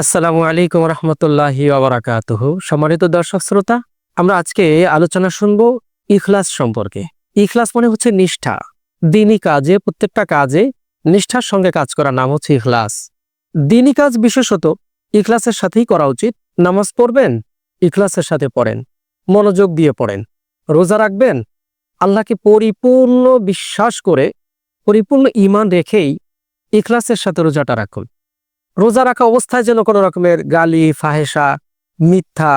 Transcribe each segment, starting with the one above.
আসসালামু আলাইকুম রহমতুল্লাহি ওবরাকাতুহু সম্মানিত দর্শক শ্রোতা, আমরা আজকে আলোচনা শুনব ইখলাস সম্পর্কে। ইখলাস মানে হচ্ছে নিষ্ঠা। দিনই কাজে, প্রত্যেকটা কাজে নিষ্ঠার সঙ্গে কাজ করার নাম হচ্ছে ইখলাস। দিনই কাজ বিশেষত ইখলাসের সাথেই করা উচিত। নামাজ পড়বেন, ইখলাসের সাথে পড়েন, মনোযোগ দিয়ে পড়েন, রোজা রাখবেন, আল্লাহকে পরিপূর্ণ বিশ্বাস করে, পরিপূর্ণ ইমান রেখেই ইখলাসের সাথে রোজাটা রাখুন। রোজা রাখা অবস্থায় যেন কোনো রকমের গালি ফাহেসা মিথ্যা,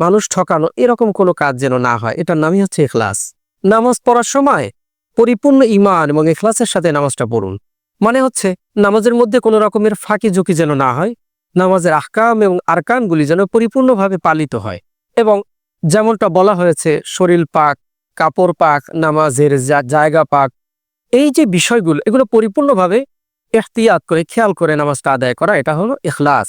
মানুষ ঠকানো এরকম কোনো কাজ যেন না হয়। এটার নামই হচ্ছে এখলাস। নামাজ পড়ার সময় পরিপূর্ণ ইমান এবং এখলাসের সাথে নামাজটা পড়ুন। মানে হচ্ছে নামাজের মধ্যে কোনো রকমের ফাঁকি ঝুঁকি যেন না হয়, নামাজের আহকাম এবং আরকানগুলি যেন পরিপূর্ণভাবে পালিত হয় এবং যেমনটা বলা হয়েছে, শরীর পাক, কাপড় পাক, নামাজের জায়গা পাক, এই যে বিষয়গুলো, এগুলো পরিপূর্ণভাবে এহতিয়াত করে, খেয়াল করে নামাজটা আদায় করা, এটা হলো এখলাস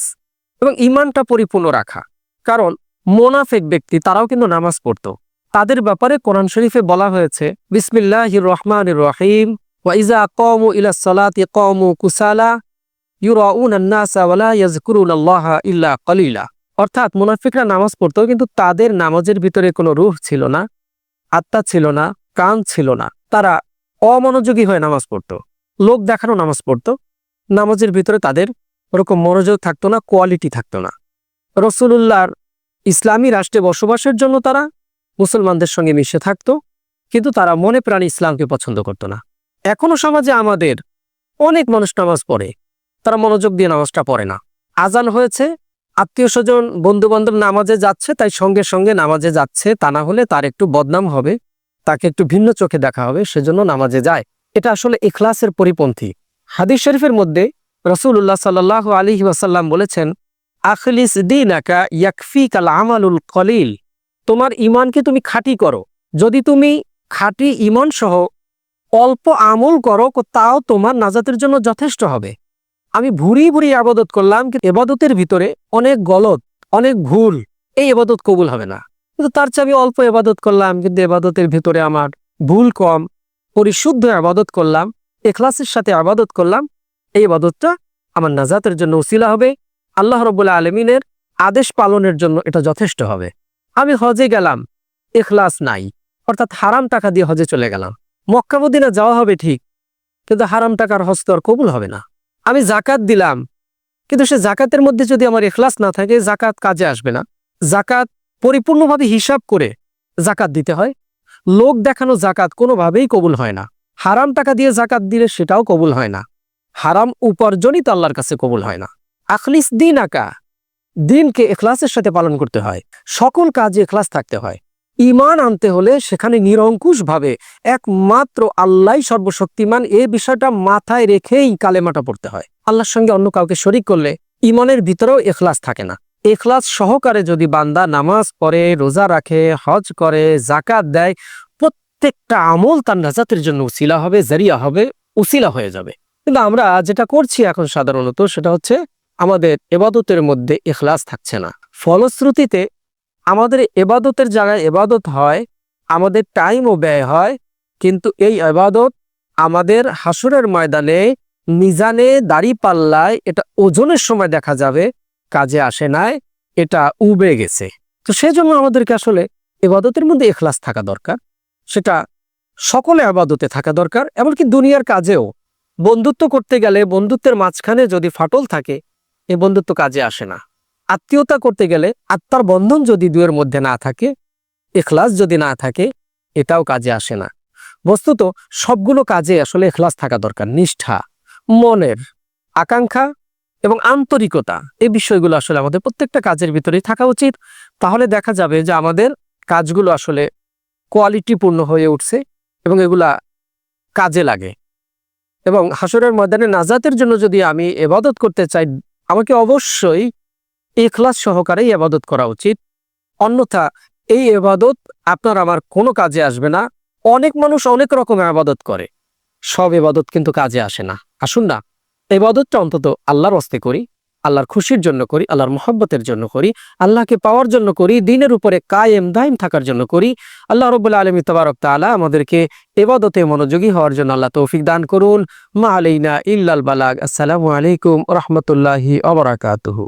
এবং ইমানটা পরিপূর্ণ রাখা। কারণ মোনাফেক ব্যক্তি, তারাও কিন্তু নামাজ পড়তো। তাদের ব্যাপারে কোরআন শরীফে বলা হয়েছে, বিসমিল্লাহির রহমান রহিম ওয়াইজা কমু ইলা সালাতি কমু কুসালা কলিলা। অর্থাৎ মুনাফিকরা নামাজ পড়তো কিন্তু তাদের নামাজের ভিতরে কোনো রুহ ছিল না, আত্মা ছিল না, কান ছিল না। তারা অমনোযোগী হয়ে নামাজ পড়তো। লোক দেখানো নামাজ পড়তো। নামাজের ভিতরে তাদের ওরকম মনোযোগ থাকতো না কোয়ালিটি থাকতো না। রসুলুল্লাহর ইসলামী রাষ্ট্রে বসবাসের জন্য তারা মুসলমানদের সঙ্গে মিশে থাকতো, কিন্তু তারা মনে প্রাণে ইসলামকে পছন্দ করতো না। এখনও সমাজে আমাদের অনেক মানুষ নামাজ পড়ে, তারা মনোযোগ দিয়ে নামাজটা পড়ে না। আজান হয়েছে, আত্মীয় স্বজন বন্ধু বান্ধব নামাজে যাচ্ছে, তাই সঙ্গে সঙ্গে নামাজে যাচ্ছে, তা না হলে তার একটু বদনাম হবে, তাকে একটু ভিন্ন চোখে দেখা হবে, সেজন্য নামাজে যায়। এটা আসলে ইখলাসের পরিপন্থী। হাদিস শরীফের মধ্যে রসুল্লাহ সাল্লাহ আলী ওয়াসাল্লাম বলেছেন, আখলিস দিনাকা ইয়াকফি কাল আমালুল কলিল। তোমার ইমানকে তুমি খাঁটি করো। যদি তুমি খাঁটি ইমান সহ অল্প আমল করো, তাও তোমার নাজাতের জন্য যথেষ্ট হবে। আমি ভুরি ভুরি আবাদত করলাম, কিন্তু এবাদতের ভিতরে অনেক গলত, অনেক ভুল, এই এবাদত কবুল হবে না। কিন্তু তার চেয়ে আমি অল্প এবাদত করলাম, কিন্তু এবাদতের ভিতরে আমার ভুল কম। পরিশুদ্ধ আবাদত করলাম, এখলাসের সাথে আবাদত করলাম, এই আবাদতটা আমার নাজাতের জন্য উসিলা হবে। আল্লাহ রবুল্লা আলমিনের আদেশ পালনের জন্য এটা যথেষ্ট হবে। আমি হজে গেলাম, এখলাস নাই, অর্থাৎ হারাম টাকা দিয়ে হজে চলে গেলাম। মক্কাবদিনে যাওয়া হবে ঠিক, কিন্তু হারাম টাকার হজ আর কবুল হবে না। আমি জাকাত দিলাম, কিন্তু সে জাকাতের মধ্যে যদি আমার এখলাস না থাকে জাকাত কাজে আসবে না। জাকাত পরিপূর্ণভাবে হিসাব করে জাকাত দিতে হয় লোক দেখানো জাকাত কোনোভাবেই কবুল হয় না। হারাম টাকা দিয়ে জাকাত দিলে সেটাও কবুল হয় না। হারাম উপার্জনই তো আল্লাহর কাছে কবুল হয় না। আখলিস দিন আঁকা দিনকে এখলাসের সাথে পালন করতে হয়। সকল কাজে এখলাস থাকতে হয়। ইমান আনতে হলে সেখানে নিরঙ্কুশভাবে একমাত্র আল্লাহ সর্বশক্তিমান এ বিষয়টা মাথায় রেখেই কালেমাটা পড়তে হয়। আল্লাহর সঙ্গে অন্য কাউকে শরিক করলে ইমানের ভিতরেও এখলাস থাকে না। এখলাস সহকারে যদি বান্দা নামাজ পড়ে, রোজা রাখে, হজ করে জাকাত দেয়, প্রত্যেকটা আমল তার নাজাতের জন্য উসিলা হবে, জারিয়া হবে, উসিলা হয়ে যাবে। কিন্তু আমরা যেটা করছি এখন সাধারণত সেটা হচ্ছে আমাদের এবাদতের মধ্যে এখলাস থাকছে না। ফলশ্রুতিতে আমাদের এবাদতের জায়গায় এবাদত হয়, আমাদের টাইমও ব্যয় হয়, কিন্তু এই এবাদত আমাদের হাসুরের ময়দানে, মিজানে দাড়ি পাল্লায় এটা ওজনের সময় দেখা যাবে কাজে আসে নাই, এটা উবে গেছে। তো সেজন্য আমাদেরকে আসলে এবাদতের মধ্যে এখলাস থাকা দরকার। সেটা সকলে আবাদতে থাকা দরকার, এমনকি দুনিয়ার কাজেও। বন্ধুত্ব করতে গেলে বন্ধুত্বের মাঝখানে যদি ফাটল থাকে, এ বন্ধুত্ব কাজে আসে না। আত্মীয়তা করতে গেলে আত্মার বন্ধন যদি দুয়ের মধ্যে না থাকে, এখলাস যদি না থাকে, এটাও কাজে আসে না। বস্তুত সবগুলো কাজে আসলে এখলাস থাকা দরকার, নিষ্ঠা, মনের আকাঙ্ক্ষা এবং আন্তরিকতা, এই বিষয়গুলো আসলে আমাদের প্রত্যেকটা কাজের ভিতরেই থাকা উচিত। তাহলে দেখা যাবে যে আমাদের কাজগুলো আসলে কোয়ালিটিপূর্ণ হয়ে উঠছে এবং এগুলা কাজে লাগে। এবং হাসরের ময়দানে নাজাতের জন্য যদি আমি এবাদত করতে চাই, আমাকে অবশ্যই এখলাস সহকারেই এবাদত করা উচিত। অন্যথা এই এবাদত আপনার আমার কোনো কাজে আসবে না। অনেক মানুষ অনেক রকমের আবাদত করে। সব এবাদত কিন্তু কাজে আসে না। আসুন না। এবাদতটা অন্তত আল্লাহর অস্তে করি, আল্লাহর খুশির জন্য করি, আল্লাহর মহব্বতের জন্য করি, আল্লাহকে পাওয়ার জন্য করি, দিনের উপরে কায়েম, দায়েম থাকার জন্য করি। আল্লাহ রবুল্লা আলমী তবারক তালা আমাদেরকে এবাদতে মনোযোগী হওয়ার জন্য আল্লাহ তৌফিক দান করুন। মা আলাইনা ইল্লাল বালাগ। আসসালামু আলাইকুম রহমতুল্লাহি অবরাকাতুহু